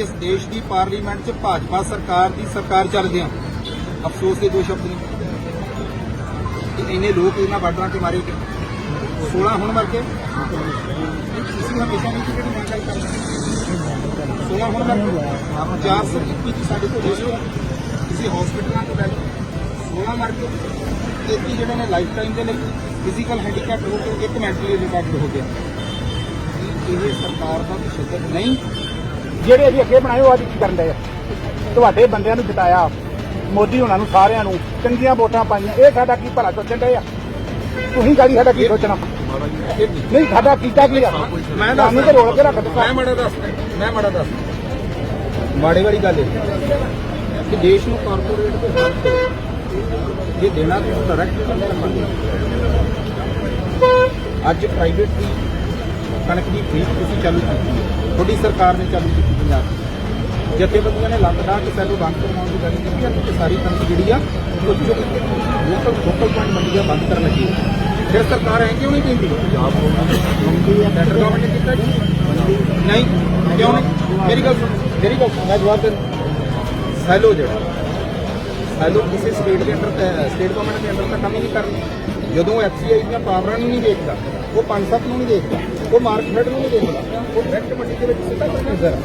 ਇਸ ਦੇਸ਼ ਦੀ ਪਾਰਲੀਮੈਂਟ 'ਚ ਭਾਜਪਾ ਸਰਕਾਰ ਦੀ ਸਰਕਾਰ ਚੱਲਦਿਆਂ ਅਫਸੋਸ ਦੇ ਦੋ ਸ਼ਬਦ ਨੇ। ਕਿ ਇੰਨੇ ਲੋਕ ਇਹਨਾਂ ਬਾਰਡਰਾਂ ਤੇ ਮਾਰੇ ਗਏ 16 ਹੁਣ ਮਰ ਗਏ ਤੁਸੀਂ ਹਮੇਸ਼ਾ ਨਹੀਂ ਕਿ ਜਿਹੜੀ ਮੈਂ ਗੱਲ ਕਰਦਾ। 16 ਹੁਣ ਮਰ ਗਏ 421 ਚ ਸਾਡੇ ਕੋਲ ਰਜਿਸਟਰ ਕਿਸੇ ਹਸਪੀਟਲਾਂ ਤੋਂ ਲੈ ਕੇ 16 ਮਰ ਗਏ ਤੇ ਕੀ ਜਿਹੜੇ ਨੇ ਲਾਈਫ ਟਾਈਮ ਦੇ ਲਈ ਫਿਜ਼ੀਕਲ ਹੈਂਡੀਕੈਪ ਹੋ ਕੇ ਇੱਕ ਮੈਂਟਲੀ ਰਿਟਾਰਡ ਹੋ ਗਿਆ। ਕੀ ਇਹ ਸਰਕਾਰ ਦਾ ਤਸ਼ੱਦਦ ਨਹੀਂ। ਜਿਹੜੇ ਅਸੀਂ ਅੱਗੇ ਬਣਾਏ ਉਹ ਅੱਜ ਕੀ ਕਰਨ ਦੇ ਆ? ਤੁਹਾਡੇ ਬੰਦਿਆਂ ਨੂੰ ਜਿਤਾਇਆ ਮੋਦੀ ਉਹਨਾਂ ਨੂੰ ਸਾਰਿਆਂ ਨੂੰ ਚੰਗੀਆਂ ਵੋਟਾਂ ਪਾਈਆਂ। ਇਹ ਸਾਡਾ ਕੀ ਭਲਾ ਸੋਚਣ ਦੇ ਆ? ਤੁਸੀਂ ਗਾੜੀ ਸਾਡਾ ਕੀ ਸੋਚਣਾ? ਨਹੀਂ ਸਾਡਾ ਕੀਤਾ ਕੀ ਆ? ਮੈਂ ਸਾਨੂੰ ਤੇ ਰੋਲ ਕੇ ਰੱਖ ਦਿੱਤਾ। ਮੈਂ ਮਾੜਾ ਦੱਸ ਮੈਂ ਮਾੜਾ ਦੱਸ। ਮਾੜੇ ਵਾਲੀ ਗੱਲ ਇਹ ਕਿ ਦੇਸ਼ ਨੂੰ ਕਾਰਪੋਰੇਟ ਦੇ ਹੱਥ ਇਹ ਦੇਣਾ ਤੇ ਡਾਇਰੈਕਟ ਅੱਜ ਪ੍ਰਾਈਵੇਟ ਦੀ ਕਣਕ ਦੀ ਖਰੀਦ ਤੁਸੀਂ ਚਾਲੂ ਕੀਤੀ ਹੈ। ਤੁਹਾਡੀ ਸਰਕਾਰ ਨੇ ਚਾਲੂ ਕੀਤੀ ਪੰਜਾਬ 'ਚ। ਜਥੇਬੰਦੀਆਂ ਨੇ ਡਾਹ ਕੇ ਸੈਲੋ ਬੰਦ ਕਰਵਾਉਣ ਦੀ ਗੱਲ ਕੀਤੀ ਹੈ ਕਿ ਸਾਰੀ ਕਣਕ ਜਿਹੜੀ ਆ ਉਹ ਜੋ ਲੋਕਲ ਲੋਕਲ ਪੁਆਇੰਟ ਮੰਡੀਆਂ ਬੰਦ ਕਰਨ ਲੱਗੀ ਹੈ। ਫਿਰ ਸਰਕਾਰ ਐ ਕਿਉਂ ਨਹੀਂ ਦਿੰਦੀ ਪੰਜਾਬ ਸੈਂਟਰ ਗਵਰਨਮੈਂਟ ਨੇ ਕੀਤਾ ਜੀ? ਨਹੀਂ ਕਿਉਂ ਨਹੀਂ? ਮੇਰੀ ਗੱਲ ਸੁਣੋ ਮੇਰੀ ਗੱਲ ਮੈਂ ਜਵਾਬ ਦੇ ਸੈਲੋ ਜਿਹੜਾ ਸੈਲੋ ਕਿਸੇ ਸਟੇਟ ਦੇ ਅੰਡਰ ਸਟੇਟ ਗਵਰਨਮੈਂਟ ਦੇ ਅੰਡਰ ਤਾਂ ਕੰਮ ਹੀ ਨਹੀਂ ਕਰਨੀ। ਜਦੋਂ ਐਫਸੀਆਈ ਦੀਆਂ ਪਾਵਰਾਂ ਨੂੰ ਨਹੀਂ ਦੇਖਦਾ ਉਹ ਪੰਜ ਸੱਤ ਨੂੰ ਨਹੀਂ ਦੇਖਦਾ ਉਹ ਮਾਰਕੀਟ ਨੂੰ ਨਹੀਂ ਦੇਖਦਾ। ਉਹ ਡਾਇਰੈਕਟ ਮੰਡੀ ਦੇ ਵਿੱਚ ਸਿੱਧਾ ਨਜ਼ਰ